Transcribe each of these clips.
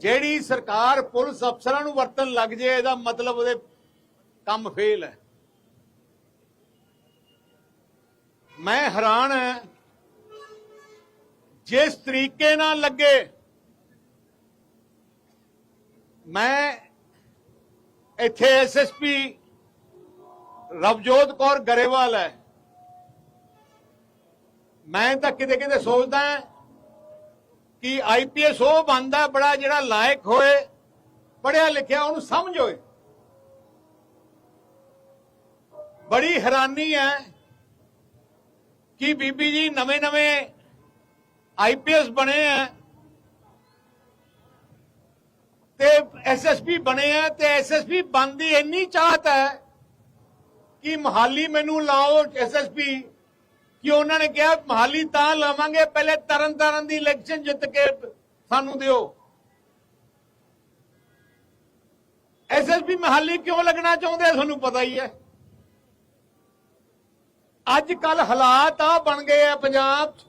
ਜਿਹੜੀ ਸਰਕਾਰ ਪੁਲਿਸ ਅਫਸਰਾਂ ਨੂੰ ਵਰਤਨ ਲੱਗ ਜੇ, ਇਹਦਾ ਮਤਲਬ ਉਹਦੇ ਕੰਮ ਫੇਲ ਹੈ। ਮੈਂ ਹੈਰਾਨ ਹਾਂ, ਜਿਸ ਤਰੀਕੇ ਨਾਲ ਲੱਗੇ, ਮੈਂ ਇੱਥੇ ਐਸਐਸਪੀ ਰਵਜੋਤ ਕੌਰ ਗਰੇਵਾਲ ਹੈ। ਮੈਂ ਤਾਂ ਕਿਤੇ ਕਿਤੇ ਸੋਚਦਾ ਹਾਂ ਕਿ ਆਈਪੀਐਸ ਉਹ ਬੰਦਾ ਬੜਾ ਜਿਹੜਾ ਲਾਇਕ ਹੋਏ ਪੜਿਆ ਲਿਖਿਆ ਉਹਨੂੰ ਸਮਝ ਹੋਏ। ਬੜੀ ਹੈਰਾਨੀ ਹੈ ਕਿ ਬੀਬੀ ਜੀ ਨਵੇਂ ਨਵੇਂ ਆਈਪੀਐਸ ਬਣੇ ਆ ਤੇ ਐਸਐਸਪੀ ਬਣੇ ਆ ਤੇ ਐਸਐਸਪੀ ਬੰਦੀ ਇੰਨੀ ਚਾਹਤ ਹੈ ਕਿ ਮਹਾਲੀ ਮੈਨੂੰ ਲਾਓ ਐਸਐਸਪੀ ਕਿ ਉਹਨਾਂ ਨੇ ਕਿਹਾ, ਮਹਾਲੀ ਤਾਂ ਲਾਵਾਂਗੇ, ਪਹਿਲੇ ਤਰਨ ਤਾਰਨ ਦੀ ਇਲੈਕਸ਼ਨ ਜਿੱਤ ਕੇ ਸਾਨੂੰ ਦਿਓ। ਐਸਐਸਪੀ ਮਹਾਲੀ ਕਿਉਂ ਲੱਗਣਾ ਚਾਹੁੰਦੇ ਤੁਹਾਨੂੰ ਪਤਾ ਹੀ ਹੈ। ਅੱਜ ਕੱਲ ਹਾਲਾਤ ਆ ਬਣ ਗਏ ਆ ਪੰਜਾਬ 'ਚ।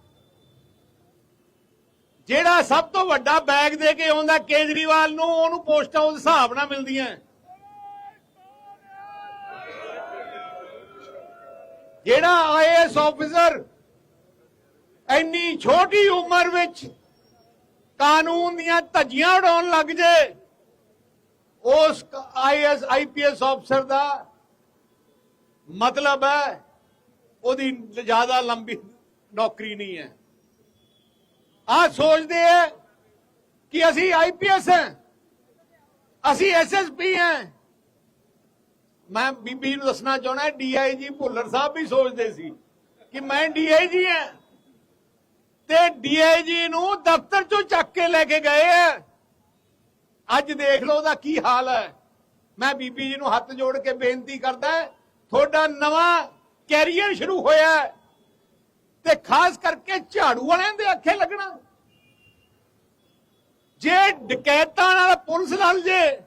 ਜਿਹੜਾ ਸਭ ਤੋਂ ਵੱਡਾ ਬੈਗ ਦੇ ਕੇ ਆਉਂਦਾ ਕੇਜਰੀਵਾਲ ਨੂੰ, ਉਹਨੂੰ ਪੋਸਟਾਂ ਉਸ ਹਿਸਾਬ ਨਾਲ ਮਿਲਦੀਆਂ। ਜਿਹੜਾ ਆਈਐਸ ਆਫੀਸਰ ਇੰਨੀ ਛੋਟੀ ਉਮਰ ਵਿੱਚ ਕਾਨੂੰਨ ਦੀਆਂ ਧੱਜੀਆਂ ਉਡਾਉਣ ਲੱਗ ਜੇ, ਉਸ ਆਈਐਸ ਆਈਪੀਐਸ ਅਫਸਰ ਦਾ ਮਤਲਬ ਹੈ ਉਹਦੀ ਜ਼ਿਆਦਾ ਲੰਬੀ ਨੌਕਰੀ ਨਹੀਂ ਹੈ। ਆ ਸੋਚਦੇ ਹੈ ਕਿ ਅਸੀਂ ਆਈਪੀਐਸ ਹਾਂ, ਅਸੀਂ ਐਸਐਸਪੀ ਹਾਂ। ਮੈਂ ਬੀਬੀ ਨੂੰ ਦੱਸਣਾ ਚਾਹਣਾ ਡੀਆਈਜੀ ਭੁੱਲਰ ਸਾਹਿਬ ਵੀ ਸੋਚਦੇ ਸੀ ਕਿ ਮੈਂ ਡੀਆਈਜੀ ਹਾਂ। ਤੇ ਡੀਆਈਜੀ ਨੂੰ ਦਫ਼ਤਰ ਚੋਂ ਚੱਕ ਕੇ ਲੈ ਕੇ ਗਏ ਆ। ਅੱਜ ਦੇਖ ਲਓ ਉਹਦਾ ਕੀ ਹਾਲ ਹੈ। ਮੈਂ ਬੀਬੀ ਜੀ ਨੂੰ ਹੱਥ ਜੋੜ ਕੇ ਬੇਨਤੀ ਕਰਦਾ, ਤੁਹਾਡਾ ਨਵਾਂ ਕੈਰੀਅਰ ਸ਼ੁਰੂ ਹੋਇਆ ਤੇ ਖਾਸ ਕਰਕੇ ਝਾੜੂ ਵਾਲਿਆਂ ਦੇ ਅੱਖੇ ਲੱਗਣਾ। ਜੇ ਡਕੈਤਾਂ ਨਾਲ ਪੁਲਿਸ ਨਾਲ ਜੇ,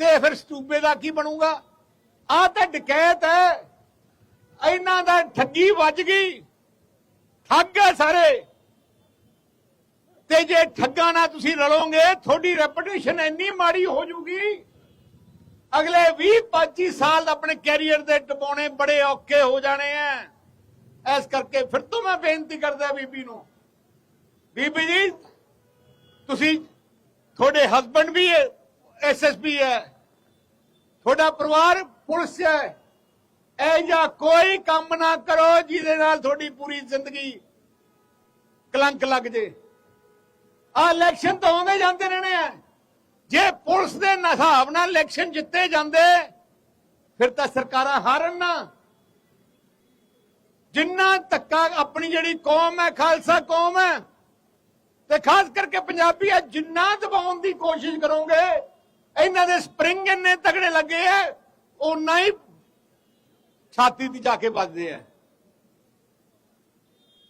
ਤੇ ਫਿਰ ਸਟੂਬੇ ਦਾ ਕੀ ਬਣੂਗਾ? ਆ ਤਾਂ ਡਕੈਤ ਹੈ। ਇਹਨਾਂ ਦਾ ਠੱਗੀ ਵੱਜ ਗਈ। ਠੱਗ ਹੈ ਸਾਰੇ। ਤੇ ਜੇ ਠੱਗਾਂ ਨਾਲ ਤੁਸੀਂ ਰਲੋਗੇ ਤੁਹਾਡੀ ਰੈਪੂਟੇਸ਼ਨ ਇੰਨੀ ਮਾੜੀ ਹੋ ਜੂਗੀ। ਅਗਲੇ 20 25 ਸਾਲ ਆਪਣੇ ਕੈਰੀਅਰ ਦੇ ਟਪਾਉਣੇ ਬੜੇ ਔਖੇ ਹੋ ਜਾਣੇ ਆ। ਇਸ ਕਰਕੇ ਫਿਰ ਤੋਂ ਮੈਂ ਬੇਨਤੀ ਕਰਦਾ ਬੀਬੀ ਨੂੰ। ਬੀਬੀ ਜੀ, ਤੁਸੀਂ ਤੁਹਾਡੇ ਹਸਬੰਡ ਵੀ ਐਸਐਸਪੀ ਹੈ ਤੁਹਾਡਾ ਪਰਿਵਾਰ ਪੁਲਿਸ ਹੈ। ਇਹ ਜਾਂ ਕੋਈ ਕੰਮ ਨਾ ਕਰੋ ਜਿਹਦੇ ਨਾਲ ਤੁਹਾਡੀ ਪੂਰੀ ਜ਼ਿੰਦਗੀ ਕਲੰਕ ਲੱਗ ਜੇ। ਆ ਇਲੈਕਸ਼ਨ ਤਾਂ ਆਉਂਦੇ ਜਾਂਦੇ ਰਹਿਣੇ ਆ। ਜੇ ਪੁਲਿਸ ਦੇ ਹਿਸਾਬ ਨਾਲ ਇਲੈਕਸ਼ਨ ਜਿੱਤੇ ਜਾਂਦੇ, ਫਿਰ ਤਾਂ ਸਰਕਾਰਾਂ ਹਾਰਨ ਨਾ। ਜਿੰਨਾ ਧੱਕਾ ਆਪਣੀ ਜਿਹੜੀ ਕੌਮ ਹੈ, ਖਾਲਸਾ ਕੌਮ ਹੈ, ਤੇ ਖਾਸ ਕਰਕੇ ਪੰਜਾਬੀ ਹੈ, ਜਿੰਨਾ ਦਬਾਉਣ ਦੀ ਕੋਸ਼ਿਸ਼ ਕਰੋਗੇ, ਇਹਨਾਂ ਦੇ ਸਪਰਿੰਗ ਇੰਨੇ ਤਗੜੇ ਲੱਗੇ ਆ ਉਨਾ ਹੀ ਛਾਤੀ ਦੀ ਜਾ ਕੇ ਵੱਜਦੇ ਆ।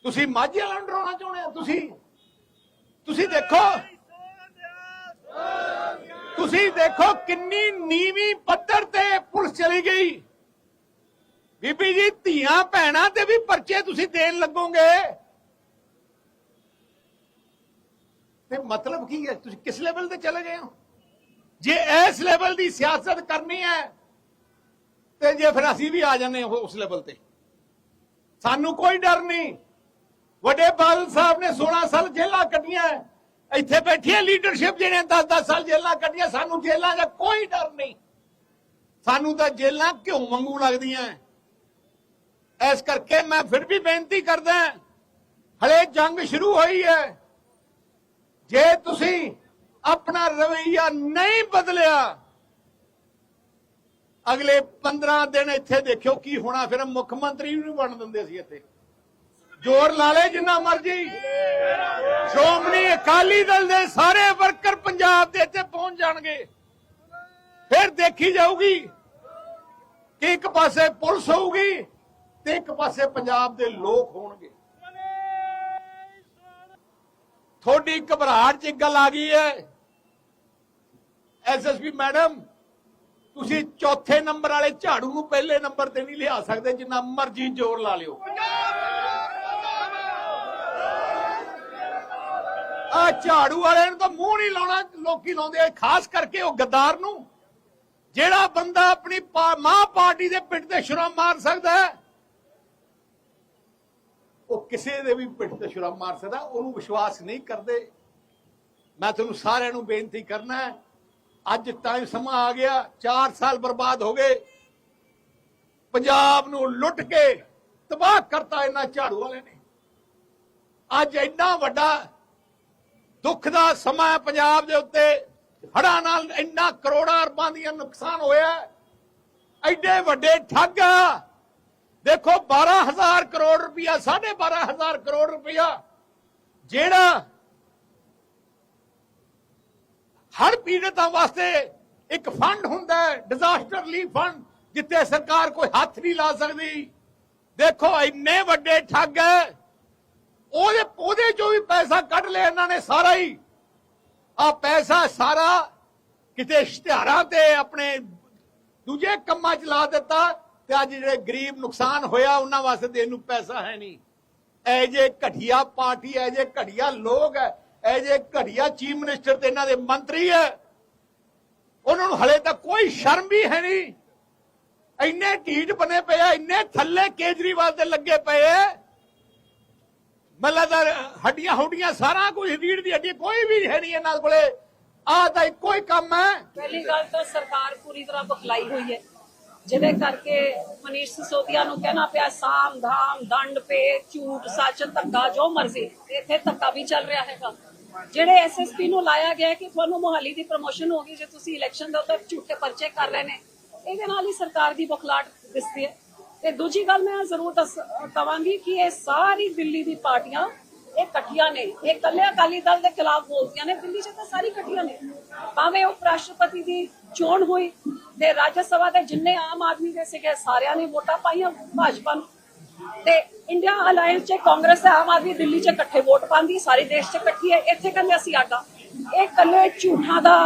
ਤੁਸੀਂ ਮਾਝੇ ਵਾਲਾ ਨੂੰ ਡਰਾਉਣਾ ਚਾਹੁੰਦੇ ਆ ਤੁਸੀਂ ਤੁਸੀਂ ਦੇਖੋ। ਤੁਸੀਂ ਦੇਖੋ ਕਿੰਨੀ ਨੀਵੀਂ ਪੱਧਰ ਤੇ ਪੁਲਿਸ ਚਲੀ ਗਈ। ਬੀਬੀ ਜੀ, ਧੀਆਂ ਭੈਣਾਂ ਤੇ ਵੀ ਪਰਚੇ ਤੁਸੀਂ ਦੇਣ ਲੱਗੋਗੇ। ਤੇ ਮਤਲਬ ਕੀ ਹੈ? ਤੁਸੀਂ ਕਿਸ ਲੈਵਲ ਤੇ ਚਲੇ ਗਏ ਹੋ? ਜੇ ਇਸ ਲੈਵਲ ਦੀ ਸਿਆਸਤ ਕਰਨੀ ਹੈ ਤੇ ਜੇ ਫਿਰ ਅਸੀਂ ਵੀ ਆ ਜਾਂਦੇ ਹਾਂ ਉਸ ਲੈਵਲ ਤੇ। ਸਾਨੂੰ ਕੋਈ ਡਰ ਨਹੀਂ। ਵੱਡੇ ਬਾਦਲ ਸਾਹਿਬ ਨੇ 16 ਸਾਲ ਜੇਲਾਂ ਕੱਟੀਆਂ ਇੱਥੇ ਬੈਠੀ ਲੀਡਰਸ਼ਿਪ ਜਿਹਨੇ 10-10 ਸਾਲ ਜੇਲ੍ਹਾਂ ਕੱਟੀਆਂ ਸਾਨੂੰ ਜੇਲਾਂ ਦਾ ਕੋਈ ਡਰ ਨਹੀਂ। ਸਾਨੂੰ ਤਾਂ ਜੇਲਾਂ ਕਿਉਂ ਵਾਂਗੂ ਲੱਗਦੀਆਂ। ਇਸ ਕਰਕੇ ਮੈਂ ਫਿਰ ਵੀ ਬੇਨਤੀ ਕਰਦਾ ਹਲੇ ਜੰਗ ਸ਼ੁਰੂ ਹੋਈ ਹੈ। ਜੇ ਤੁਸੀਂ ਆਪਣਾ ਰਵਈਆ ਨਹੀਂ ਬਦਲਿਆ ਅਗਲੇ 15 ਦਿਨ ਇੱਥੇ ਦੇਖਿਓ ਕੀ ਹੋਣਾ, ਫਿਰ ਮੁੱਖ ਮੰਤਰੀ ਨੂੰ ਬਣ ਦਿੰਦੇ ਸੀ ਇੱਥੇ। ਜ਼ੋਰ ਲਾ ਲੈ ਜਿੰਨਾ ਮਰਜ਼ੀ। ਸ਼੍ਰੋਮਣੀ ਅਕਾਲੀ ਦਲ ਦੇ ਸਾਰੇ ਵਰਕਰ ਪੰਜਾਬ ਦੇ ਇੱਥੇ ਪਹੁੰਚ ਜਾਣਗੇ। ਫਿਰ ਦੇਖੀ ਜਾਊਗੀ ਕਿ ਇੱਕ ਪਾਸੇ ਪੁਲਿਸ ਹੋਊਗੀ ਤੇ ਇੱਕ ਪਾਸੇ ਪੰਜਾਬ ਦੇ ਲੋਕ ਹੋਣਗੇ। ਤੁਹਾਡੀ ਘਬਰਾਹਟ 'ਚ ਇੱਕ ਗੱਲ ਆ ਗਈ ਹੈ। ਐਸਐਸਪੀ ਮੈਡਮ ਤੁਸੀਂ ਚੌਥੇ ਨੰਬਰ ਵਾਲੇ ਝਾੜੂ ਨੂੰ ਪਹਿਲੇ ਨੰਬਰ ਤੇ ਨਹੀਂ ਲਿਆ ਸਕਦੇ, ਜਿੰਨਾ ਮਰਜ਼ੀ ਜ਼ੋਰ ਲਾ ਲਿਓ। ਆ ਝਾੜੂ ਵਾਲਿਆਂ ਨੂੰ ਤਾਂ ਮੂੰਹ ਨਹੀਂ ਲਾਉਣਾ, ਲੋਕੀ ਲਾਉਂਦੇ ਆ, ਖਾਸ ਕਰਕੇ ਉਹ ਗੱਦਾਰ ਨੂੰ। ਜਿਹੜਾ ਬੰਦਾ ਆਪਣੀ ਮਾਂ ਪਾਰਟੀ ਦੇ ਪਿੱਠ ਤੇ ਛੁਰਾ ਮਾਰ ਸਕਦਾ ਹੈ, ਉਹ ਕਿਸੇ ਦੇ ਵੀ ਪਿੱਠ ਤੇ ਛੁਰਾ ਮਾਰ ਸਕਦਾ, ਉਹਨੂੰ ਵਿਸ਼ਵਾਸ ਨਹੀਂ ਕਰਦੇ। ਮੈਂ ਤੁਹਾਨੂੰ ਸਾਰਿਆਂ ਨੂੰ ਬੇਨਤੀ ਕਰਨਾ ਹੈ ਅੱਜ ਟਾਈਮ ਸਮਾਂ ਆ ਗਿਆ 4 ਸਾਲ ਬਰਬਾਦ ਹੋ ਗਏ ਪੰਜਾਬ ਨੂੰ ਲੁੱਟ ਕੇ ਤਬਾਹ ਕਰਤਾ ਇਹਨਾਂ ਝਾੜੂ ਵਾਲੇ ਨੇ ਅੱਜ ਇੰਨਾ ਵੱਡਾ ਦੁੱਖ ਦਾ ਸਮਾਂ ਪੰਜਾਬ ਦੇ ਉੱਤੇ ਹੜਾਂ ਨਾਲ ਇੰਨਾ ਕਰੋੜਾਂ ਅਰਬਾਂ ਦੀਆਂ ਨੁਕਸਾਨ ਹੋਇਆ ਹੈ। ਐਡੇ ਵੱਡੇ ਠੱਗ ਆ। ਦੇਖੋ 12000 ਕਰੋੜ ਰੁਪਇਆ 12500 ਕਰੋੜ ਰੁਪਇਆ ਜਿਹੜਾ ਹਰ ਪੀੜਤਾਂ ਵਾਸਤੇ ਇੱਕ ਫੰਡ ਹੁੰਦਾ ਹੈ ਡਿਜ਼ਾਸਟਰ ਰਿਲੀਫ ਫੰਡ ਜਿੱਥੇ ਸਰਕਾਰ ਕੋਈ ਹੱਥ ਨਹੀਂ ਲਾ ਸਕਦੀ। ਦੇਖੋ, ਇੰਨੇ ਵੱਡੇ ਠੱਗ ਉਹਦੇ ਉਹਦੇ ਚੋਂ ਵੀ ਪੈਸਾ ਕੱਢ ਲਿਆ ਇਹਨਾਂ ਨੇ ਸਾਰਾ ਹੀ। ਆ ਪੈਸਾ ਸਾਰਾ ਕਿਤੇ ਇਸ਼ਤਿਹਾਰਾਂ ਤੇ ਆਪਣੇ ਦੂਜੇ ਕੰਮਾਂ 'ਚ ਲਾ ਦਿੱਤਾ ਤੇ ਅੱਜ ਜਿਹੜੇ ਗਰੀਬ ਨੁਕਸਾਨ ਹੋਇਆ, ਉਹਨਾਂ ਵਾਸਤੇ ਦੇਣ ਨੂੰ ਪੈਸਾ ਹੈ ਨਹੀਂ। ਐ ਜੇ ਘਟੀਆ ਪਾਰਟੀ ਐ ਜੇ ਘਟੀਆ ਲੋਕ ਹੈ ਇਹ ਜੇ ਘਟੀਆ ਚੀਫ ਮਿਨਿਸਟਰ ਤੇ ਇਹਨਾਂ ਦੇ ਮੰਤਰੀ ਹੈ, ਉਹਨਾਂ ਨੂੰ ਹਲੇ ਤੱਕ ਕੋਈ ਸ਼ਰਮ ਵੀ ਹੈ ਨਹੀਂ। ਇੰਨੇ ਢੀਠ ਬਣੇ ਪਏ ਆ, ਇੰਨੇ ਥੱਲੇ ਕੇਜਰੀਵਾਲ ਦੇ ਲੱਗੇ ਪਏ ਐ ਮੱਲਾ ਹੱਡੀਆਂ ਹੁੱਡੀਆਂ ਸਾਰਾ ਕੁਝ ਰੀੜ ਦੀ ਹੱਡੀ, ਕੋਈ ਵੀ ਹੈ ਨਹੀਂ ਇਹਨਾਂ ਕੋਲੇ। ਆਹ ਤਾਂ ਇੱਕੋ ਹੀ ਕੰਮ ਹੈ। ਪਹਿਲੀ ਗੱਲ ਤਾਂ ਸਰਕਾਰ ਪੂਰੀ ਤਰ੍ਹਾਂ ਬਖਲਾਈ ਹੋਈ ਹੈ। ਜਿਹਦੇ ਕਰਕੇ ਮਨੀਸ਼ ਸਿਸੋਦੀਆ ਨੂੰ ਕਹਿਣਾ ਪਿਆ ਸਾਮ ਧਾਮ ਦੰਡ ਪੇ ਝੂਠ ਸੱਚ ਧੱਕਾ, ਜੋ ਮਰਜ਼ੀ। ਇੱਥੇ ਧੱਕਾ ਵੀ ਚੱਲ ਰਿਹਾ ਹੈਗਾ। ਜਿਹੜੇ ਐਸਐਸਪੀ ਨੂੰ ਲਾਇਆ ਗਿਆ ਕਿ ਤੁਹਾਨੂੰ ਮੁਹਾਲੀ ਦੀ ਪ੍ਰਮੋਸ਼ਨ ਹੋ ਗਈ, ਜੇ ਤੁਸੀਂ ਇਲੈਕਸ਼ਨ ਦੇ ਉੱਤੇ ਝੂਠੇ ਪਰਚੇ ਕਰ ਰਹੇ ਨੇ, ਇਹਦੇ ਨਾਲ ਹੀ ਸਰਕਾਰ ਦੀ ਬਖਲਾਟ ਦਿਸਦੀ ਹੈ। ਤੇ ਦੂਜੀ ਗੱਲ ਮੈਂ ਜ਼ਰੂਰ ਕਵਾਂਗੀ ਕਿ ਇਹ ਸਾਰੀ ਦਿੱਲੀ ਦੀ ਪਾਰਟੀਆਂ, ਇਹ ਇਕੱਠੀਆਂ ਨੇ। ਇਹ ਕੱਲੇ ਅਕਾਲੀ ਦਲ ਦੇ ਖਿਲਾਫ ਬੋਲਦੀਆਂ ਨੇ, ਦਿੱਲੀ 'ਚ ਤਾਂ ਸਾਰੀ ਇਕੱਠੀਆਂ ਨੇ। ਭਾਵੇਂ ਉਪ ਰਾਸ਼ਟਰਪਤੀ ਦੀ ਚੋਣ ਹੋਈ ਤੇ ਰਾਜ ਸਭਾ ਦੇ ਜਿੰਨੇ ਆਮ ਆਦਮੀ ਦੇ ਸੀਗੇ, ਸਾਰਿਆਂ ਨੇ ਵੋਟਾਂ ਪਾਈਆਂ, ਭਾਜਪਾ ਨੂੰ। ਤੇ ਇੰਡੀਆ ਅਲਾਈਅੰਸ 'ਚ ਕਾਂਗਰਸ ਤੇ ਆਮ ਆਦਮੀ ਦਿੱਲੀ 'ਚ ਇਕੱਠੇ ਵੋਟ ਪਾਉਂਦੀ ਸਾਰੇ ਦੇਸ਼ 'ਚ ਇਕੱਠੀ ਹੈ। ਇੱਥੇ ਕਹਿੰਦੇ ਅਸੀਂ ਆਡਾ। ਇਹ ਕੱਲੇ ਝੂਠਾਂ ਦਾ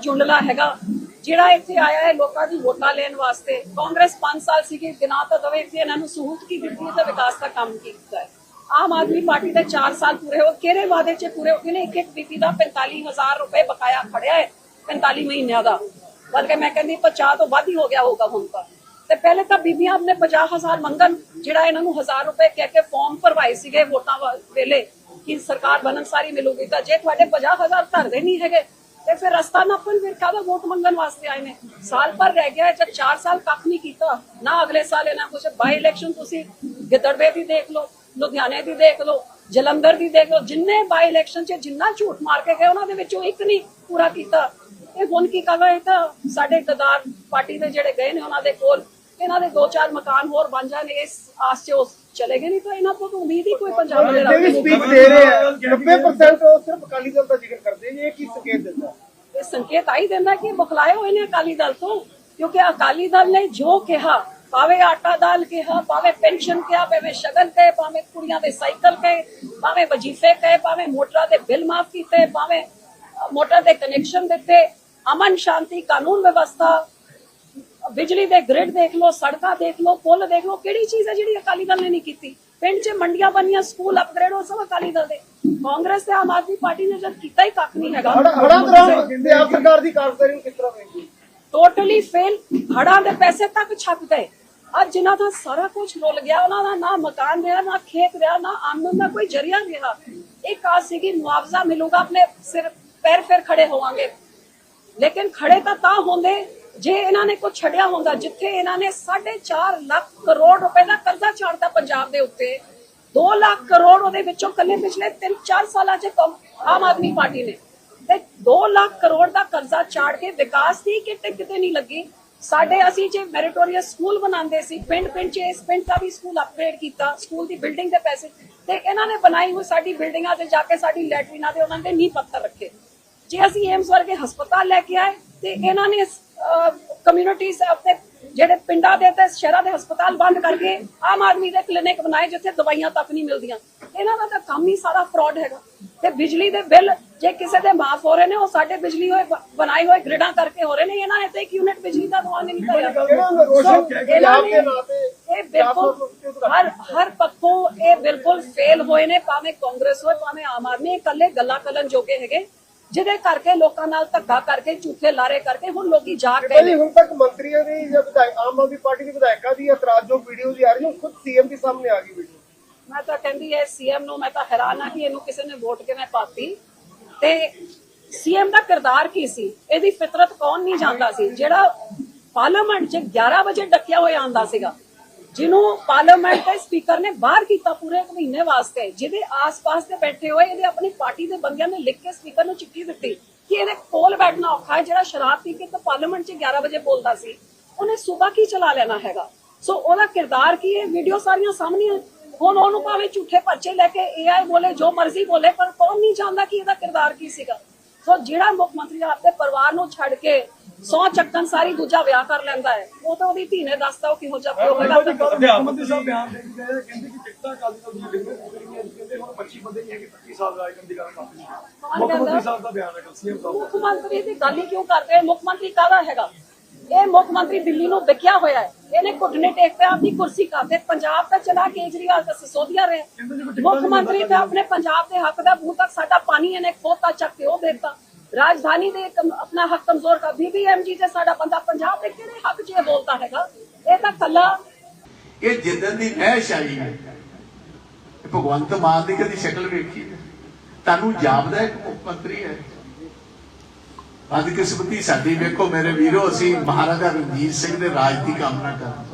ਜੁੰਡਲਾ ਹੈਗਾ। ਜਿਹੜਾ ਇੱਥੇ ਆਇਆ ਹੈ, ਲੋਕਾਂ ਦੀ ਵੋਟਾਂ ਲੈਣ ਵਾਸਤੇ। ਕਾਂਗਰਸ 5 ਸਾਲ ਸੀਗੀ ਗਿਨਾ ਤਾਂ ਦਵੇ ਕਿ ਇਹਨਾਂ ਨੂੰ ਸਹੂਲਤ ਕੀ ਦਿੱਤੀ ਤੇ ਵਿਕਾਸ ਦਾ ਕੰਮ ਕੀ ਕੀਤਾ ਹੈ। ਆਮ ਆਦਮੀ ਪਾਰਟੀ ਦੇ 4 ਸਾਲ ਪੂਰੇ ਹੋ ਕਿਹੜੇ ਵਾਅਦੇ 'ਚ ਪੂਰੇ ਹੋ ਗਏ ਨੇ? ਇੱਕ ਇੱਕ ਬੀਬੀ ਦਾ 45000 ਰੁਪਏ ਬਕਾਇਆ ਖੜਿਆ ਹੈ 45 ਮਹੀਨਿਆਂ ਦਾ। ਬਲਕਿ ਮੈਂ ਕਹਿੰਦੀ 50 ਤੋਂ ਵੱਧ ਹੀ ਹੋ ਗਿਆ ਹੋਗਾ ਹੁਣ ਤਾਂ। ਤੇ ਪਹਿਲੇ ਤਾਂ ਬੀਬੀਆਂ ਆਪਣੇ 50000 ਮੰਗਣ, ਜਿਹੜਾ ਇਹਨਾਂ ਨੂੰ 1000 ਰੁਪਏ ਕਹਿ ਕੇ ਫਾਰਮ ਭਰਵਾਏ ਸੀਗੇ ਵੋਟਾਂ ਵੇਲੇ ਕਿ ਸਰਕਾਰ ਬਣਨ ਸਾਰੀ ਮਿਲੂਗੀ ਤਾਂ ਜੇ ਤੁਹਾਡੇ 50000 ਧਰਦੇ ਨਹੀਂ ਹੈਗੇ, ਤੇ ਫਿਰ ਰਸਤਾ ਨਾਪਣ ਫਿਰ ਕਾਹਦਾ ਵੋਟ ਮੰਗਣ ਵਾਸਤੇ ਆਏ ਨੇ? ਸਾਲ ਭਰ ਰਹਿ ਗਿਆ ਜਦ 4 ਸਾਲ ਕੱਖ ਨਹੀਂ ਕੀਤਾ, ਨਾ ਅਗਲੇ ਸਾਲ ਇਹਨਾਂ ਕੁਝ ਬਾਈ ਇਲੈਕਸ਼ਨ ਤੁਸੀਂ ਗਿੱਦੜਵੇ ਦੀ ਦੇਖ ਲਓ, ਲੁਧਿਆਣੇ ਦੀ ਦੇਖ ਲਓ, ਜਲੰਧਰ ਦੀ ਦੇਖ ਲਓ, ਜਿੰਨੇ ਬਾਈ ਇਲੈਕਸ਼ਨ 'ਚ ਜਿੰਨਾ ਝੂਠ ਮਾਰ ਕੇ ਗਏ, ਉਹਨਾਂ ਦੇ ਵਿੱਚੋਂ ਇੱਕ ਨਹੀਂ ਪੂਰਾ ਕੀਤਾ। ਇਹ ਹੁਣ ਕੀ ਕਹਾਂ, ਇਹ ਤਾਂ ਸਾਡੇ ਗਦਾਰ ਪਾਰਟੀ ਦੇ ਜਿਹੜੇ ਗਏ ਨੇ, ਉਹਨਾਂ ਦੇ ਕੋਲ ਇਹਨਾਂ ਦੇ ਦੋ ਚਾਰ ਮਕਾਨ ਹੋਰ ਬਣ ਜਾਣ ਇਸ ਆਸ 'ਚ ਉਹ ਚਲੇ ਗਏ ਨਹੀਂ ਤਾਂ ਇਹਨਾਂ ਤੋਂ ਤਾਂ ਉਮੀਦ ਹੀ ਕੋਈ ਪੰਜਾਬ ਦੇ ਰੱਬ ਸਪੀਚ ਦੇ ਰਹੇ ਆ 90% ਉਹ ਸਿਰਫ ਅਕਾਲੀ ਦਲ ਦਾ ਜ਼ਿਕਰ ਕਰਦੇ ਨੇ ਇਹ ਕੀ ਸੰਕੇਤ ਦਿੰਦਾ? ਇਹ ਸੰਕੇਤ ਆਈ ਦਿੰਦਾ ਕਿ ਬਖਲਾਏ ਹੋਏ ਨੇ ਅਕਾਲੀ ਦਲ ਤੋਂ ਕਿਉਂਕਿ ਅਕਾਲੀ ਦਲ ਨੇ ਜੋ ਕਿਹਾ ਭਾਵੇਂ ਆਟਾ ਦਾਲ ਕਿਹਾ ਭਾਵੇਂ ਪੈਨਸ਼ਨ ਕਿਹਾ ਭਾਵੇਂ ਸ਼ਗਨ ਕਹੇ ਭਾਵੇਂ ਕੁੜੀਆਂ ਦੇ ਸਾਈਕਲ ਕਹੇ ਭਾਵੇਂ ਵਜੀਫੇ ਕਹੇ ਭਾਵੇਂ ਮੋਟਰਾਂ ਦੇ ਬਿੱਲ ਮਾਫ ਕੀਤੇ ਭਾਵੇਂ ਮੋਟਰ ਦੇ ਕਨੈਕਸ਼ਨ ਦਿੱਤੇ ਅਮਨ ਸ਼ਾਂਤੀ ਕਾਨੂੰਨ ਵਿਵਸਥਾ ਬਿਜਲੀ ਦੇ ਗ੍ਰਿਡ ਦੇਖ ਲਓ ਸੜਕਾਂ ਦੇਖ ਲਓ ਪੁਲ ਦੇਖ ਲਓ ਕਿਹੜੀ ਚੀਜ਼ ਹੈ ਜਿਹੜੀ ਅਕਾਲੀ ਦਲ ਨੇ ਨਹੀਂ ਕੀਤੀ? ਪਿੰਡ 'ਚ ਮੰਡੀਆਂ ਬਣੀਆਂ ਸਕੂਲ ਅਪਗ੍ਰੇਡ ਉਹ ਸਭ ਅਕਾਲੀ ਦਲ ਦੇ। ਕਾਂਗਰਸ ਤੇ ਆਮ ਆਦਮੀ ਪਾਰਟੀ ਨੇ ਜਦ ਕੀਤਾ ਹੀ ਕੱਖ ਨਹੀਂ ਹੈਗਾ। ਹੜਾ ਦੌਰਾਨ ਤੇ ਆਪ ਸਰਕਾਰ ਦੀ ਕਾਰਗੁਜ਼ਾਰੀ ਨੂੰ ਕਿਸ ਤਰ੍ਹਾਂ ਵੇਖਦੇ ਟੋਟਲੀ ਫੇਲ ਹੜਾਂ ਦੇ ਪੈਸੇ ਤੱਕ ਛੱਪ ਗਏ। ਅੱਜ ਜਿਨ੍ਹਾਂ ਦਾ ਸਾਰਾ ਕੁਝ ਰੁਲ ਗਿਆ ਉਹਨਾਂ ਦਾ ਨਾ ਮਕਾਨ ਰਿਹਾ ਨਾ ਖੇਤ ਰਿਹਾ ਨਾ ਆਮਦਨ ਦਾ ਕੋਈ ਜਰੀਆ ਰਿਹਾ। ਇੱਕ ਆਸ ਸੀਗੀ ਮੁਆਵਜ਼ਾ ਮਿਲੂਗਾ ਆਪਣੇ ਸਿਰ ਪੈਰ ਫਿਰ ਖੜੇ ਹੋਵਾਂਗੇ। ਲੇਕਿਨ ਖੜੇ ਤਾਂ ਤਾਂ ਹੁੰਦੇ ਜੇ ਇਹਨਾਂ ਨੇ ਕੁਝ ਛੱਡਿਆ ਹੁੰਦਾ, ਜਿੱਥੇ ਇਹਨਾਂ ਨੇ 4.5 ਲੱਖ ਕਰੋੜ ਰੁਪਏ ਦਾ ਕਰਜ਼ਾ ਛਾੜਦਾ ਪੰਜਾਬ ਦੇ ਉੱਤੇ 2 ਲੱਖ ਕਰੋੜ ਉਹਦੇ ਵਿੱਚੋਂ ਕੱਲੇ ਪਿਛਲੇ 3-4 ਸਾਲਾਂ 'ਚ ਆਮ ਆਦਮੀ ਪਾਰਟੀ ਨੇ। ਤੇ 2 ਲੱਖ ਕਰੋੜ ਦਾ ਕਰਜ਼ਾ ਚਾੜ ਕੇ ਵਿਕਾਸ ਦੀ ਕਿਤੇ ਕਿਤੇ ਨਹੀਂ ਲੱਗੀ। ਸਾਡੇ ਅਸੀਂ ਜੇ ਮੈਰਿਟੋਰੀਅਸ ਸਕੂਲ ਬਣਾਉਂਦੇ ਸੀ, ਪਿੰਡ ਪਿੰਡ 'ਚ ਇਸ ਪਿੰਡ ਦਾ ਵੀ ਸਕੂਲ ਅਪਗ੍ਰੇਡ ਕੀਤਾ, ਸਕੂਲ ਦੀ ਬਿਲਡਿੰਗ ਦੇ ਪੈਸੇ, ਤੇ ਇਹਨਾਂ ਨੇ ਬਣਾਈ ਹੋਈ ਸਾਡੀ ਬਿਲਡਿੰਗਾਂ ਤੇ ਜਾ ਕੇ ਸਾਡੀ ਲੈਟਰੀਨਾਂ ਦੇ ਉਹਨਾਂ ਦੇ ਨੀਂਹ ਪੱਥਰ ਰੱਖੇ। ਜੇ ਅਸੀਂ ਏਮਸ ਵਰਗੇ ਹਸਪਤਾਲ ਲੈ ਕੇ ਆਏ ਤੇ ਇਹਨਾਂ ਨੇ ਕਮਿਊਨਿਟੀਜ਼ ਆਪਣੇ ਜਿਹੜੇ ਪਿੰਡਾਂ ਦੇ ਤੇ ਸ਼ਹਿਰਾਂ ਦੇ ਹਸਪਤਾਲ ਬੰਦ ਕਰਕੇ ਆਮ ਆਦਮੀ ਦੇ ਕਲੀਨਿਕ ਬਣਾਏ ਜਿੱਥੇ ਦਵਾਈਆਂ ਤੱਕ ਨਹੀਂ ਮਿਲਦੀਆਂ। ਇਹਨਾਂ ਦਾ ਤਾਂ ਕੰਮ ਹੀ ਸਾਰਾ ਫਰਾਡ ਹੈਗਾ। ਤੇ ਬਿਜਲੀ ਦੇ ਬਿੱਲ ਜੇ ਕਿਸੇ ਦੇ ਮਾਫ ਹੋ ਰਹੇ ਨੇ ਉਹ ਸਾਡੇ ਬਿਜਲੀ ਹੋਏ ਬ- ਬਣਾਏ ਹੋਏ ਗ੍ਰਿਡਾਂ ਕਰਕੇ ਹੋ ਰਹੇ ਨੇ ਇਹਨਾਂ ਨੇ ਤਾਂ ਇੱਕ ਯੂਨਿਟ ਬਿਜਲੀ ਦਾ ਦਵਾ ਨਹੀਂ ਇਹਨਾਂ ਨੇ ਤੇ ਇਹ ਬਿਲਕੁਲ ਹਰ ਹਰ ਪੱਖੋਂ ਇਹ ਬਿਲਕੁਲ ਫੇਲ ਹੋਏ ਨੇ ਭਾਵੇਂ ਕਾਂਗਰਸ ਹੋਏ ਭਾਵੇਂ ਆਮ ਆਦਮੀ ਇਕੱਲੇ ਗੱਲਾਂ ਕਰਨ ਜੋਗੇ ਹੈਗੇ। ਜਿਹਦੇ ਕਰਕੇ ਲੋਕਾਂ ਨਾਲ ਧੱਕਾ ਕਰਕੇ ਝੂਠੇ ਲਾਰੇ ਕਰਕੇ ਹੁਣ ਲੋਕੀ ਜਾਗ ਭਾਈ ਨੇ। ਹੁਣ ਤੱਕ ਮੰਤਰੀਆਂ ਦੀ ਜਾਂ ਵਿਧਾਇਕ ਆਮ ਆਦਮੀ ਪਾਰਟੀ ਦੇ ਵਿਧਾਇਕਾਂ ਦੀ ਇਤਰਾਜ਼ਯੋਗ ਵੀਡੀਓ ਦੀ ਆ ਰਹੀ ਹੈ ਖੁਦ ਸੀਐਮ ਦੇ ਸਾਹਮਣੇ ਆ ਗਈ ਵੀਡੀਓ। ਮੈਂ ਤਾਂ ਕਹਿੰਦੀ ਐ ਸੀਐਮ ਨੂੰ ਮੈਂ ਤਾਂ ਹੈਰਾਨ ਆ ਕਿ ਇਹਨੂੰ ਕਿਸੇ ਨੇ ਵੋਟ ਕਿਵੇਂ ਪਾਤੀ। ਤੇ ਸੀਐਮ ਦਾ ਕਿਰਦਾਰ ਕੀ ਸੀ? ਇਹਦੀ ਫਿਤਰਤ ਕੌਣ ਨਹੀਂ ਜਾਣਦਾ ਸੀ? ਜਿਹੜਾ ਪਾਰਲੀਮੈਂਟ 'ਚ 11 ਵਜੇ ਡੱਕਿਆ ਹੋਇਆ ਆਂਦਾ ਸੀਗਾ। ਜਿਹਨੂੰ ਪਾਰਲੀਮੈਂਟ ਦੇ ਸਪੀਕਰ ਨੇ ਬਾਹਰ ਕੀਤਾ ਪੂਰੇ ਇੱਕ ਮਹੀਨੇ ਵਾਸਤੇ, ਜਿਹਦੇ ਆਸ-ਪਾਸ ਤੇ ਬੈਠੇ ਹੋਏ, ਇਹਦੇ ਆਪਣੀ ਪਾਰਟੀ ਦੇ ਬੰਦਿਆਂ ਨੇ ਲਿਖ ਕੇ ਸਪੀਕਰ ਨੂੰ ਚਿੱਠੀ ਦਿੱਤੀ ਕਿ ਇਹਦੇ ਕੋਲ ਬੈਠਣਾ ਔਖਾ ਹੈ, ਜਿਹੜਾ ਸ਼ਰਾਬ ਪੀ ਕੇ ਤਾਂ ਪਾਰਲੀਮੈਂਟ 'ਚ 11 ਵਜੇ ਬੋਲਦਾ ਸੀ, ਉਹਨੇ ਸੂਬਾ ਕੀ ਚਲਾ ਲੈਣਾ ਹੈਗਾ? ਸੋ ਉਹਦਾ ਕਿਰਦਾਰ ਕੀ ਹੈ? ਵੀਡੀਓ ਸਾਰੀਆਂ ਸਾਹਮਣੇ ਹੁਣ ਉਹਨੂੰ ਭਾਵੇਂ ਝੂਠੇ ਪਰਚੇ ਲੈ ਕੇ ਏਆਈ ਬੋਲੇ, ਜੋ ਮਰਜ਼ੀ ਬੋਲੇ, ਪਰ ਕੌਣ ਨਹੀਂ ਜਾਣਦਾ ਕਿ ਇਹਦਾ ਕਿਰਦਾਰ ਕੀ ਸੀਗਾ? ਸੋ ਜਿਹੜਾ ਮੁੱਖ ਮੰਤਰੀ ਆਪਣੇ ਪਰਿਵਾਰ ਨੂੰ ਛੱਡ ਕੇ ਸੌ ਚੱਕਣ ਸਾਰੀ ਦੂਜਾ ਵਿਆਹ ਕਰ ਲੈਂਦਾ ਹੈ ਉਹ ਤਾਂ ਉਹਦੀ ਧੀ ਨੇ ਦੱਸਦਾ ਉਹ ਕਿਹੋ ਜਿਹਾ ਪਿਓ ਹੋਏਗਾ ਤਾਂ ਮੁੱਖ ਮੰਤਰੀ ਸਾਹਿਬ ਬਿਆਨ ਦੇ ਕੇ ਗਏ ਆ, ਕਹਿੰਦੇ ਕਿ ਟਿਕਟਾਂ ਕਾਲੀ ਦਲ ਦੀਆਂ ਲਿਖਦੇ ਕਹਿੰਦੇ ਹੁਣ 25 ਬੰਦੇ ਨਹੀਂ ਹੈਗੇ 25 ਸਾਲ ਦਾ ਗੱਲ ਕਰਦੇ ਨੇ ਮੁੱਖ ਮੰਤਰੀ ਸਾਹਿਬ ਦਾ ਬਿਆਨ ਹੈ ਸੀਐਮ ਸਾਹਿਬ ਦਾ। ਮੁੱਖ ਮੰਤਰੀ ਦੀ ਗੱਲ ਹੀ ਕਿਉਂ ਕਰਦੇ? ਮੁੱਖ ਮੰਤਰੀ ਕਾਹਦਾ ਹੈਗਾ? ਇਹ ਮੁੱਖ ਮੰਤਰੀ ਦਿੱਲੀ ਨੂੰ ਵਿਕਿਆ ਹੋਇਆ ਹੈ। ਇਹਨੇ ਘੁੱਟਨੇ ਟੇਕ ਤੇ ਆਪਣੀ ਕੁਰਸੀ ਕਰਦੇ ਪੰਜਾਬ ਤਾਂ ਚਲਾ ਕੇਜਰੀਵਾਲ ਤਾਂ ਸਿਸੋਦੀਆ ਰਿਹਾ ਮੁੱਖ ਮੰਤਰੀ ਤਾਂ ਆਪਣੇ ਪੰਜਾਬ ਦੇ ਹੱਕ ਦਾ ਬੂਹ ਤੱਕ ਸਾਡਾ ਪਾਣੀ ਇਹਨੇ ਖੋਤਾ ਚੱਕ ਕੇ ਉਹ ਦੇਤਾ। ਰਾਜਧਾਨੀ ਦੇ ਆਪਣਾ ਹੱਕ ਕਮਜ਼ੋਰ ਕਰ ਬੀਬੀਐਮਜੀ ਤੇ ਸਾਡਾ ਬੰਦਾ ਪੰਜਾਬ ਦੇ ਕਿਹੜੇ ਹੱਕ 'ਚ ਇਹ ਬੋਲਦਾ ਹੈਗਾ? ਇਹ ਤਾਂ ਕੱਲਾ ਇਹ ਜਿੱਦਣ ਦੀ ਰਹਿਸ਼ ਆਈ ਹੈ ਇਹ ਭਗਵੰਤ ਮਾਨ ਦੀ ਕਦੀ ਸ਼ਕਲ ਵੇਖੀ ਹੈ? ਤੁਹਾਨੂੰ ਜਾਪਦਾ ਹੈ ਕਿ ਮੁੱਖ ਮੰਤਰੀ ਹੈ। ਬਦਕਿਸਮਤੀ ਸਾਡੀ ਵੇਖੋ ਮੇਰੇ ਵੀਰੋ, ਅਸੀਂ ਮਹਾਰਾਜਾ ਰਣਜੀਤ ਸਿੰਘ ਦੇ ਰਾਜ ਦੀ ਕਾਮਨਾ ਕਰਦੇ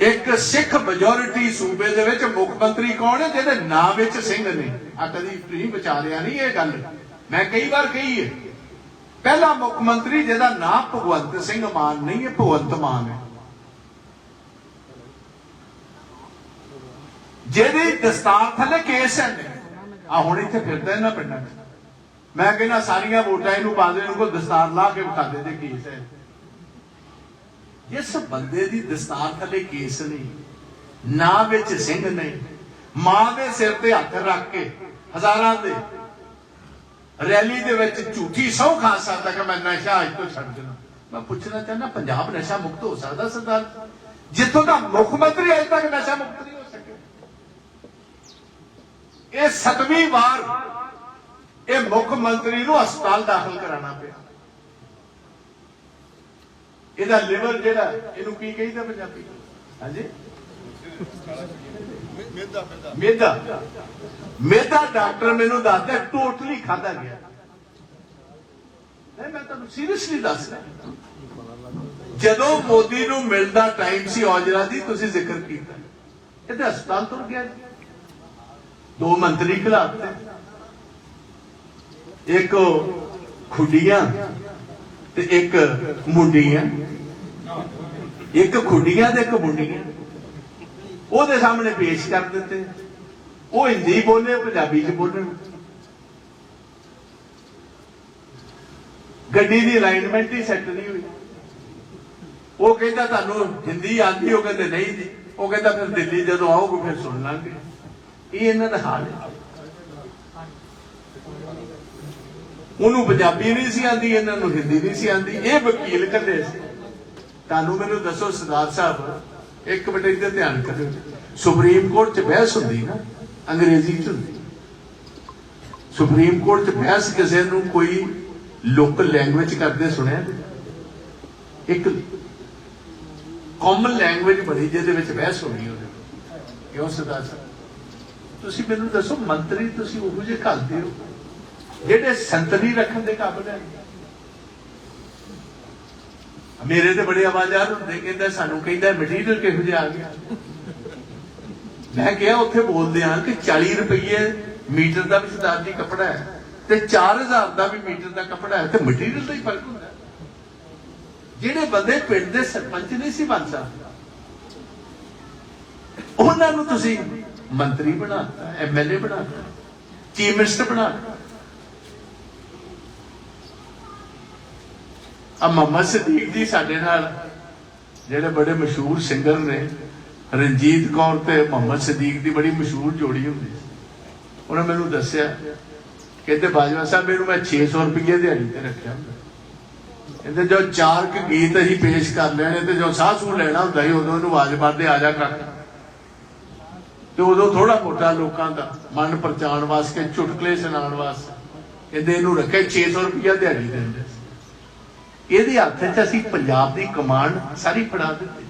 ਇੱਕ ਸਿੱਖ ਮੈਜੋਰਿਟੀ ਸੂਬੇ ਦੇ ਵਿੱਚ ਮੁੱਖ ਮੰਤਰੀ ਕੌਣ ਹੈ? ਜਿਹਦੇ ਨਾਂ ਵਿੱਚ ਸਿੰਘ ਨੇ। ਆ ਕਦੀ ਨਹੀਂ ਵਿਚਾਰਿਆ ਨਹੀਂ ਇਹ ਗੱਲ। ਮੈਂ ਕਈ ਵਾਰ ਕਹੀ ਹੈ, ਪਹਿਲਾ ਮੁੱਖ ਮੰਤਰੀ ਜਿਹਦਾ ਨਾਂ ਭਗਵੰਤ ਸਿੰਘ ਮਾਨ ਨਹੀਂ ਹੈ, ਭਗਵੰਤ ਮਾਨ ਹੈ। ਜਿਹਦੇ ਦਸਤਾਰ ਥੱਲੇ ਕੇਸ ਹੈ। ਆ ਹੁਣ ਇੱਥੇ ਫਿਰਦਾ ਇਹਨਾਂ ਪਿੰਡਾਂ 'ਚ। ਮੈਂ ਕਹਿੰਦਾ ਸਾਰੀਆਂ ਵੋਟਾਂ ਇਹਨੂੰ ਪਾ ਦੇ ਇਹਨੂੰ ਕੋਈ ਦਸਤਾਰ ਲਾ ਕੇ ਵਿਖਾ ਦੇ ਦੇ ਕੇਸ ਹੈ। ਜਿਸ ਬੰਦੇ ਦੀ ਦਸਤਾਰ ਥੱਲੇ ਕੇਸ ਨਹੀਂ, ਨਾ ਵਿੱਚ ਸਿੰਘ ਨਹੀਂ, ਮਾਂ ਦੇ ਸਿਰ ਤੇ ਹੱਥ ਰੱਖ ਕੇ ਹਜ਼ਾਰਾਂ ਦੇ ਰੈਲੀ ਦੇ ਵਿੱਚ ਝੂਠੀ ਸਹੁੰ ਖਾ ਸਕਦਾ ਕਿ ਮੈਂ ਨਸ਼ਾ ਅੱਜ ਤੋਂ ਛੱਡ ਦੇਣਾ। ਮੈਂ ਪੁੱਛਣਾ ਚਾਹੁੰਦਾ, ਪੰਜਾਬ ਨਸ਼ਾ ਮੁਕਤ ਹੋ ਸਕਦਾ ਸਰਦਾਰ? ਜਿੱਥੋਂ ਦਾ ਮੁੱਖ ਮੰਤਰੀ ਅਜੇ ਤੱਕ ਨਸ਼ਾ ਮੁਕਤ ਨਹੀਂ ਹੋ ਸਕਿਆ। ਇਹ ਸਤਵੀਂ ਵਾਰ ਇਹ ਮੁੱਖ ਮੰਤਰੀ ਨੂੰ ਹਸਪਤਾਲ ਦਾਖਲ ਕਰਾਉਣਾ ਪਿਆ। ਇਹਦਾ ਲਿਵਰ ਜਿਹੜਾ, ਇਹਨੂੰ ਕੀ ਕਹਿੰਦਾ ਪੰਜਾਬੀ? ਹਾਂਜੀ? ਮੇਦਾ। ਮੇਦਾ ਡਾਕਟਰ ਮੈਨੂੰ ਦੱਸਦਾ, ਟੋਟਲੀ ਖਾਦਾ ਗਿਆ। ਨਹੀਂ, ਮੈਂ ਤੁਹਾਨੂੰ ਸੀਰੀਅਸਲੀ ਦੱਸਦਾ। ਜਦੋਂ ਮੋਦੀ ਨੂੰ ਮਿਲਦਾ ਟਾਈਮ ਸੀ ਔਜਲਾ ਦੀ, ਤੁਸੀਂ ਜ਼ਿਕਰ ਕੀਤਾ। ਇਹਦੇ ਹਸਪਤਾਲ ਤੁਰ ਗਿਆ। ਦੋ ਮੰਤਰੀ ਖਿਲਾਫਤੇ ਇੱਕ ਖੁੱਡੀਆਂ ਤੇ ਇੱਕ ਮੁੰਡੀਆਂ ਇੱਕ ਖੁੱਡੀਆਂ ਤੇ ਇੱਕ ਮੁੰਡੀਆਂ ਉਹਦੇ ਸਾਹਮਣੇ ਪੇਸ਼ ਕਰ ਦਿੱਤੇ। ਉਹ ਹਿੰਦੀ ਬੋਲੇ, ਪੰਜਾਬੀ ਚ ਬੋਲਣ। ਗੱਡੀ ਦੀ ਅਲਾਈਨਮੈਂਟ ਹੀ ਸੈੱਟ ਨਹੀਂ ਹੋਈ। ਉਹ ਕਹਿੰਦਾ ਤੁਹਾਨੂੰ ਹਿੰਦੀ ਆਉਂਦੀ, ਉਹ ਕਹਿੰਦੇ ਨਹੀਂ ਜੀ। ਉਹ ਕਹਿੰਦਾ ਫਿਰ ਦਿੱਲੀ ਜਦੋਂ ਆਓਗੇ ਫਿਰ ਸੁਣ ਲਾਂਗੇ। ਇਹ ਇਹਨਾਂ ਦਾ ਹਾਲ ਹੈ। ਉਹਨੂੰ ਪੰਜਾਬੀ ਨਹੀਂ ਸੀ ਆਂਦੀ ਇਹਨਾਂ ਨੂੰ ਹਿੰਦੀ ਨਹੀਂ ਸੀ ਆਂਦੀ ਇਹ ਵਕੀਲ ਕੱਲੇ ਸੀ, ਤੁਹਾਨੂੰ ਮੈਨੂੰ ਦੱਸੋ ਸਰਦਾਰ ਸਾਹਿਬ, ਇੱਕ ਮਿੰਟ ਇੱਧਰ ਧਿਆਨ ਕਰਿਓ। ਸੁਪਰੀਮ ਕੋਰਟ 'ਚ ਬਹਿਸ ਹੁੰਦੀ ਨਾ, ਅੰਗਰੇਜ਼ੀ 'ਚ ਹੁੰਦੀ। ਸੁਪਰੀਮ ਕੋਰਟ 'ਚ ਬਹਿਸ ਕਿਸੇ ਨੂੰ ਕੋਈ ਲੋਕਲ ਲੈਂਗੁਏਜ ਕਰਦੇ ਸੁਣਿਆ? ਇੱਕ ਕਾਮਨ ਲੈਂਗੁਏਜ ਬਣੀ ਜਿਹਦੇ ਵਿੱਚ ਬਹਿਸ ਹੋਣੀ ਉਹਦੇ ਕਿਉਂ ਸਰਦਾਰ ਸਾਹਿਬ? ਤੁਸੀਂ ਮੈਨੂੰ ਦੱਸੋ ਮੰਤਰੀ ਤੁਸੀਂ ਉਹੋ ਜਿਹੇ ਘੱਲਦੇ ਹੋ। ਜਿਹੜੇ ਸੰਤਰੀ ਰੱਖਣ ਦੇ ਕਾਬਿਲ ਹੈ। ਮੇਰੇ ਤੇ ਬੜੇ ਆਵਾਜ਼ਾਰ ਹੁੰਦੇ, ਕਹਿੰਦਾ ਸਾਨੂੰ ਕਹਿੰਦਾ ਮਟੀਰੀਅਲ ਕਿਹੋ ਜਿਹਾ ਆ ਗਿਆ। ਮੈਂ ਕਿਹਾ ਉੱਥੇ ਬੋਲਦੇ ਆ ਕਿ 40 ਰੁਪਏ ਮੀਟਰ ਦਾ ਵੀ ਸਰਦਾਰ ਜੀ ਕੱਪੜਾ ਹੈ ਤੇ 4000 ਦਾ ਵੀ ਮੀਟਰ ਦਾ ਕੱਪੜਾ ਹੈ ਤੇ ਮਟੀਰੀਅਲ ਦਾ ਹੀ ਫ਼ਰਕ ਹੁੰਦਾ ਜਿਹੜੇ ਬੰਦੇ ਪਿੰਡ ਦੇ ਸਰਪੰਚ ਨਹੀਂ ਸੀ ਬਣ ਸਕਦੇ। ਉਹਨਾਂ ਨੂੰ ਤੁਸੀਂ ਮੰਤਰੀ ਬਣਾਤਾ ਐਮਐਲਏ ਬਣਾਤਾ ਚੀਫ ਮਿਨਿਸਟਰ ਬਣਾਤਾ ਆ ਮੁਹੰਮਦ ਸਦੀਕ ਜੀ ਸਾਡੇ ਨਾਲ, ਜਿਹੜੇ ਬੜੇ ਮਸ਼ਹੂਰ ਸਿੰਗਰ ਨੇ, ਰਣਜੀਤ ਕੌਰ ਤੇ ਮੁਹੰਮਦ ਸਦੀਕ ਦੀ ਬੜੀ ਮਸ਼ਹੂਰ ਜੋੜੀ ਹੁੰਦੀ ਸੀ। ਉਹਨੇ ਮੈਨੂੰ ਦੱਸਿਆ, ਕਹਿੰਦੇ ਬਾਜਵਾ ਸਾਹਿਬ, ਇਹਨੂੰ ਮੈਂ 600 ਰੁਪਏ ਦਿਹਾੜੀ ਤੇ ਰੱਖਿਆ ਹੁੰਦਾ। ਕਹਿੰਦੇ ਜੋ ਚਾਰ ਕੁ ਗੀਤ ਅਸੀਂ ਪੇਸ਼ ਕਰ ਲੈਣੇ ਤੇ ਜੋ ਸਾਹ ਸੂ ਲੈਣਾ ਹੁੰਦਾ ਸੀ, ਉਦੋਂ ਇਹਨੂੰ ਆਵਾਜ਼ ਮਾਰਦੇ ਆ ਜਾ ਕਰ। ਤੇ ਉਦੋਂ ਥੋੜਾ ਮੋਟਾ ਲੋਕਾਂ ਦਾ ਮਨ ਪਰਚਾਉਣ ਵਾਸਤੇ, ਚੁਟਕਲੇ ਸੁਣਾਉਣ ਵਾਸਤੇ, ਕਹਿੰਦੇ ਇਹਨੂੰ ਰੱਖੇ 600 ਰੁਪਏ ਦਿਹਾੜੀ ਦਿੰਦੇ ਇਹਦੇ ਹੱਥ 'ਚ ਅਸੀਂ ਪੰਜਾਬ ਦੀ ਕਮਾਂਡ ਸਾਰੀ ਫੜਾ ਦਿੱਤੀ।